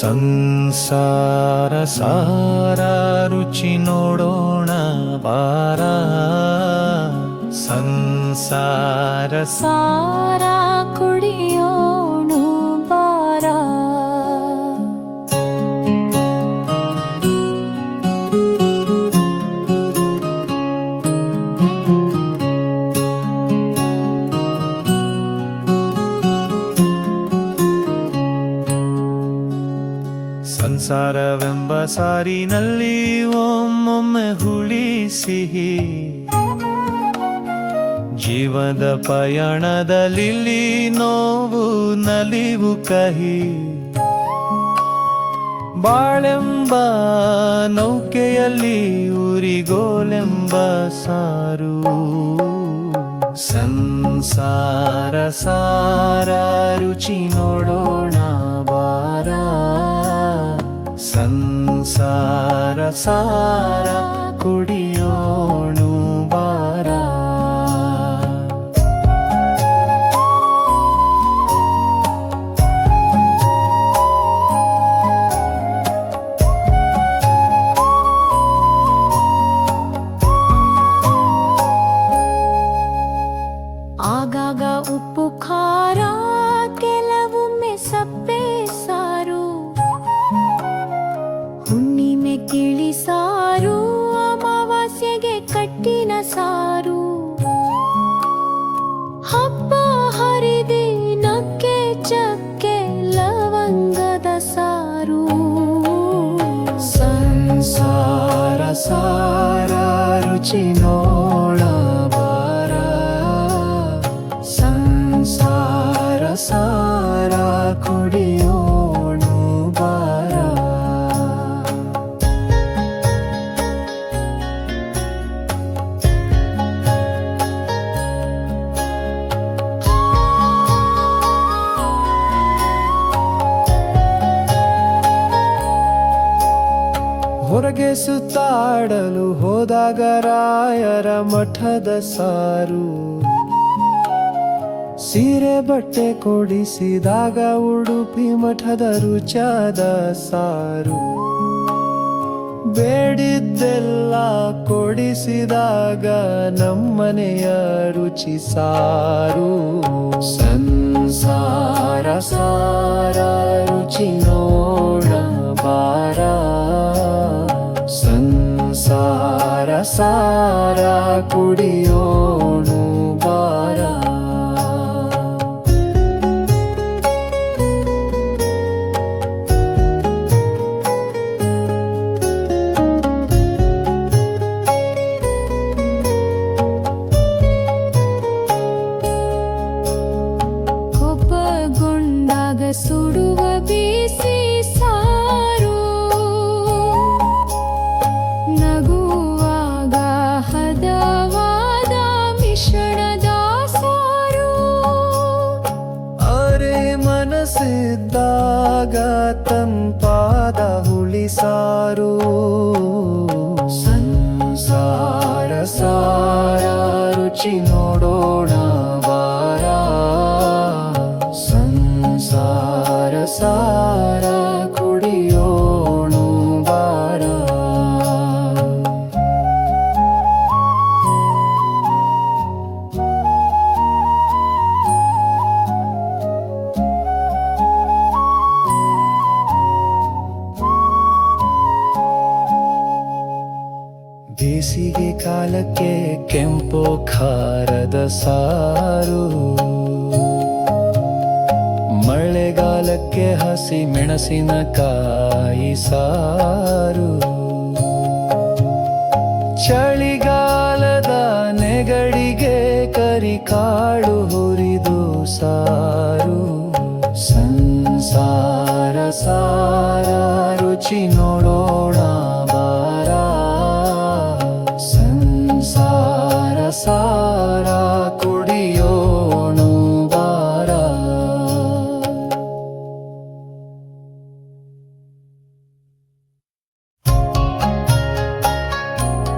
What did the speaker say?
ಸಂಸಾರ ಸಾರ ರುಚಿ ನೋಡೋಣ ಬಾರ. ಸಂಸಾರ ಸಾರ ಕುಡಿಯೋಣು ಬಾರ ಸಂಸಾರವೆಂಬ ಸಾರಿನಲ್ಲಿ ಒಮ್ಮೊಮ್ಮೆ ಹುಳಿ ಸಿಹಿ ಜೀವದ ಪಯಣದಲ್ಲಿ ನೋವು ನಲಿವು ಕಹಿ. ಬಾಳೆಂಬ ನೌಕೆಯಲ್ಲಿ ಉರಿಗೋಲೆಂಬ ಸಾರು. ಸಂಸಾರ ಸಾರ ರುಚಿ ನೋಡೋಣ ಬಾರ. ಸಂಸಾರ ಸಾರ ಕುಡಿಯೋಣು ಉಪ್ಪು, ಖಾರ ಕೆಲವೊಮ್ಮೆ ಸಪ್ಪೆ ಸಾರು. ಹುಣ್ಣಿಮೆ ಕಿಳಿ ಸಾರು, ಅಮಾವಾಸ್ಯೆಗೆ ಕಟ್ಟಿನ ಸಾರು. ಹಬ್ಬ ಹರಿದಿನಕ್ಕೆ ಚಕ್ಕೆ, ಲವಂಗದ ಸಾರು. ಸಂಸಾರ ಸಾರ ರುಚಿ ಬಾರ. ಹೊರಗೆ ಸುತ್ತಾಡಲು ಹೋದಾಗ ರಾಯರ ಮಠದ ಸಾರು. ಸೀರೆ ಬಟ್ಟೆ ಕೊಡಿಸಿದಾಗ ಉಡುಪಿ ಮಠದ ರುಚಾದ ಸಾರು. ಬೇಡಿದ್ದೆಲ್ಲ ಕೊಡಿಸಿದಾಗ ನಮ್ಮನೆಯ ರುಚಿ ಸಾರು. ಸಂಸಾರ ಸಾರ, ರುಚಿ ನೋಡ ಬಾರ ಸಂಸಾರ ಸಾರ ಕುಡಿಯೋಣು ಸುಡುವ ಬೀಸಿ ಸಾರು. ನಗುವಾಗ ಹದವಾದ ಮಿಶ್ರಣದ ಸಾರು. ಅರೆ ಮನಸ್ಸಿದ್ದಾಗ ತಂಪಾದ ಹುಳಿ ಸಾರು. ಸಂಸಾರ ಸಾರ ರುಚಿ ನೋಡೋಣ. ಬೇಸಿಗೆ ಕಾಲಕ್ಕೆ ಕೆಂಪು ಖಾರದ ಸಾರು. ಮಳೆಗಾಲಕ್ಕೆ ಹಸಿ ಮೆಣಸಿನಕಾಯಿ ಸಾರು. ಚಳಿಗಾಲದ ನೆಗಡಿಗೆ ಕರಿಕಾಳು ಹುರಿದು ಸಾರು. ಸಂಸಾರ ಸಾರ ರುಚಿ ನೋಡೋಣ